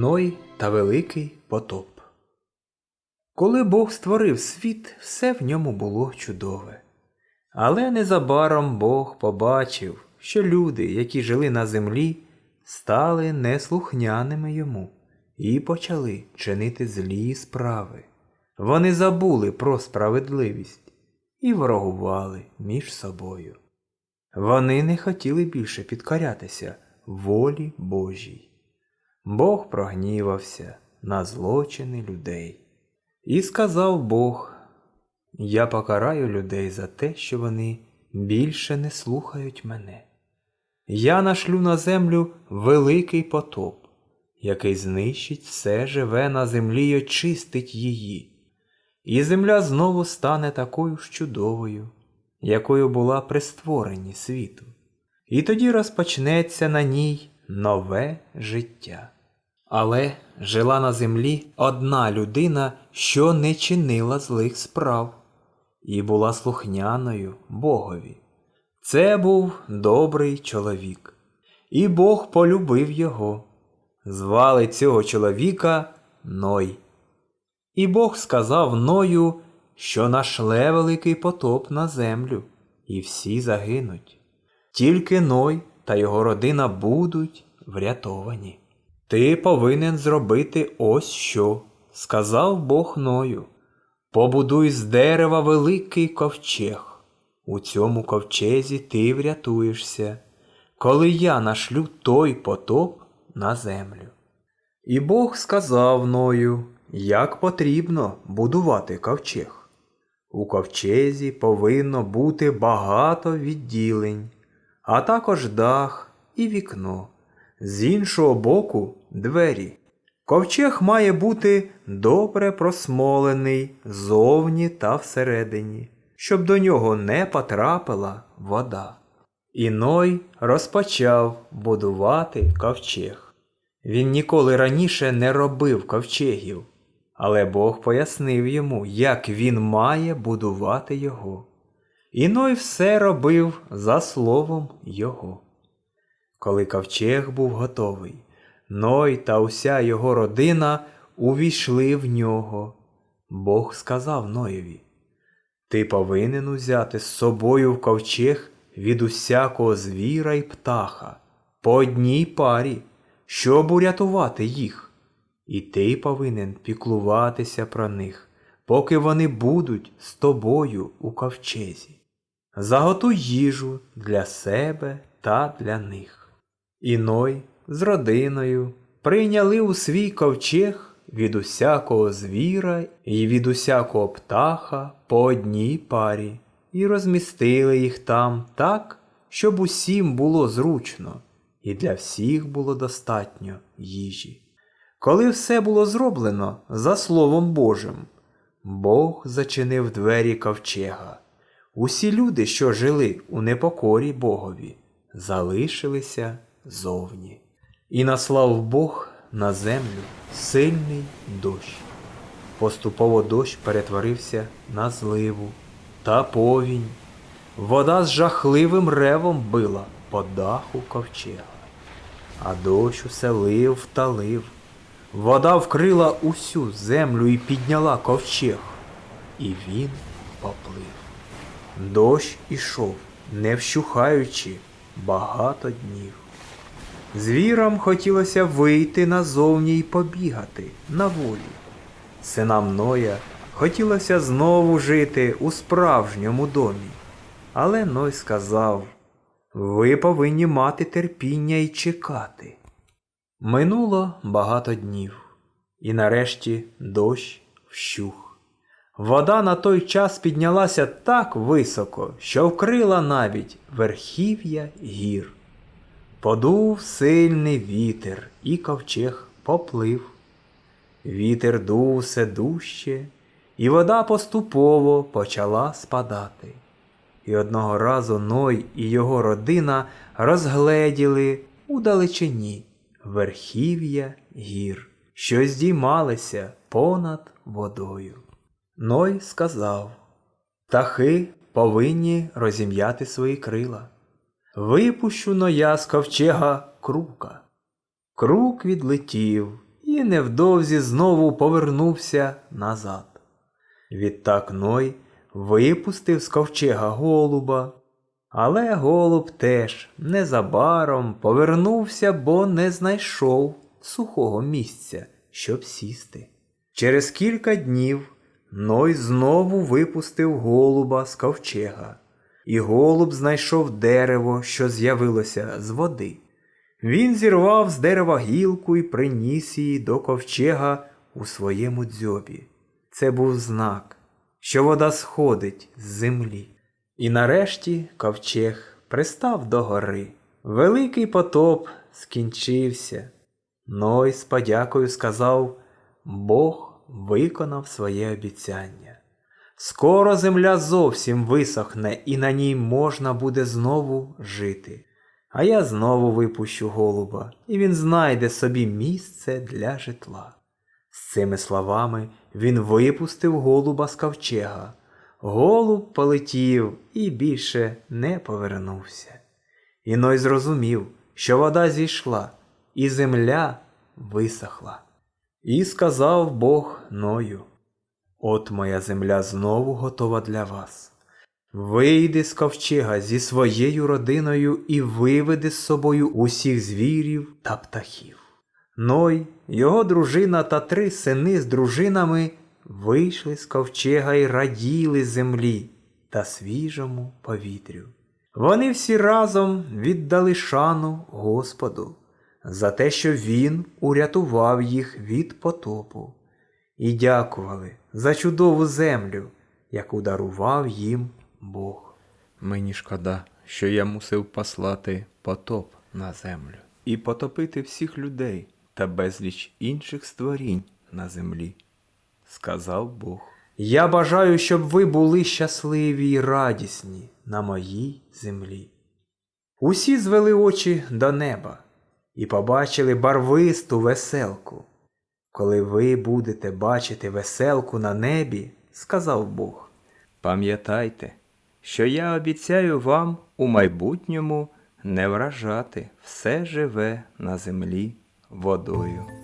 Ной та Великий потоп. Коли Бог створив світ, все в ньому було чудове. Але незабаром Бог побачив, що люди, які жили на землі, стали неслухняними йому і почали чинити злі справи. Вони забули про справедливість і ворогували між собою. Вони не хотіли більше підкорятися волі Божій. Бог прогнівався на злочини людей. І сказав Бог, я покараю людей за те, що вони більше не слухають мене. Я нашлю на землю великий потоп, який знищить все живе на землі й очистить її. І земля знову стане такою ж чудовою, якою була при створенні світу. І тоді розпочнеться на ній нове життя. Але жила на землі одна людина, що не чинила злих справ, і була слухняною Богові. Це був добрий чоловік, і Бог полюбив його. Звали цього чоловіка Ной. І Бог сказав Ною, що нашле великий потоп на землю, і всі загинуть. Тільки Ной та його родина будуть врятовані. Ти повинен зробити ось що, сказав Бог Ною. Побудуй з дерева великий ковчег. У цьому ковчезі ти врятуєшся, коли я нашлю той потоп на землю. І Бог сказав Ною, як потрібно будувати ковчег. У ковчезі повинно бути багато відділень, а також дах і вікно, з іншого боку двері. Ковчег має бути добре просмолений зовні та всередині, щоб до нього не потрапила вода. І Ной розпочав будувати ковчег. Він ніколи раніше не робив ковчегів, але Бог пояснив йому, як він має будувати його. І Ной все робив за словом його. Коли ковчег був готовий, Ной та уся його родина увійшли в нього. Бог сказав Ноєві, Ти повинен узяти з собою в ковчег від усякого звіра й птаха, по одній парі, щоб урятувати їх. І ти повинен піклуватися про них, поки вони будуть з тобою у ковчезі. Заготуй їжу для себе та для них. І Ной з родиною прийняли у свій ковчег від усякого звіра і від усякого птаха по одній парі, і розмістили їх там так, щоб усім було зручно, і для всіх було достатньо їжі. Коли все було зроблено за Словом Божим, Бог зачинив двері ковчега. Усі люди, що жили у непокорі Богові, залишилися зовні. І наслав Бог на землю сильний дощ. Поступово дощ перетворився на зливу та повінь. Вода з жахливим ревом била по даху ковчега, а дощ усе лив та лив. Вода вкрила усю землю і підняла ковчег, і він поплив. Дощ ішов, не вщухаючи багато днів. Звірам хотілося вийти назовні й побігати на волі. Синам Ноя хотілося знову жити у справжньому домі. Але Ной сказав ви повинні мати терпіння і чекати. Минуло багато днів, і нарешті дощ вщух. Вода на той час піднялася так високо, що вкрила навіть верхів'я гір. Подув сильний вітер, і ковчег поплив. Вітер дув все дужче, і вода поступово почала спадати. І одного разу Ной і його родина розгледіли у далечині верхів'я гір, що здіймалися понад водою. Ной сказав Птахи повинні розім'яти свої крила. Випущу но я з ковчега крука. Крук відлетів і невдовзі знову повернувся назад. Відтак Ной випустив з ковчега голуба, але голуб теж незабаром повернувся, бо не знайшов сухого місця, щоб сісти. Через кілька днів Ной знову випустив голуба з ковчега, і голуб знайшов дерево, що з'явилося з води. Він зірвав з дерева гілку і приніс її до ковчега у своєму дзьобі. Це був знак, що вода сходить з землі. І нарешті ковчег пристав до гори. Великий потоп скінчився. Ной з подякою сказав Бог виконав своє обіцяння. Скоро земля зовсім висохне, і на ній можна буде знову жити. А я знову випущу голуба, і він знайде собі місце для житла. З цими словами він випустив голуба з ковчега. Голуб полетів і більше не повернувся. І Ной зрозумів, що вода зійшла, і земля висохла. І сказав Бог Ною: От моя земля знову готова для вас. Вийди з ковчега зі своєю родиною і виведи з собою усіх звірів та птахів. Ной, його дружина та три сини з дружинами вийшли з ковчега і раділи землі та свіжому повітрю. Вони всі разом віддали шану Господу за те, що Він урятував їх від потопу, і дякували за чудову землю, яку дарував їм Бог. Мені шкода, що я мусив послати потоп на землю і потопити всіх людей та безліч інших створінь на землі, сказав Бог. Я бажаю, щоб ви були щасливі й радісні на моїй землі. Усі звели очі до неба і побачили барвисту веселку. Коли ви будете бачити веселку на небі, сказав Бог, пам'ятайте, що я обіцяю вам у майбутньому не вражати все живе на землі водою.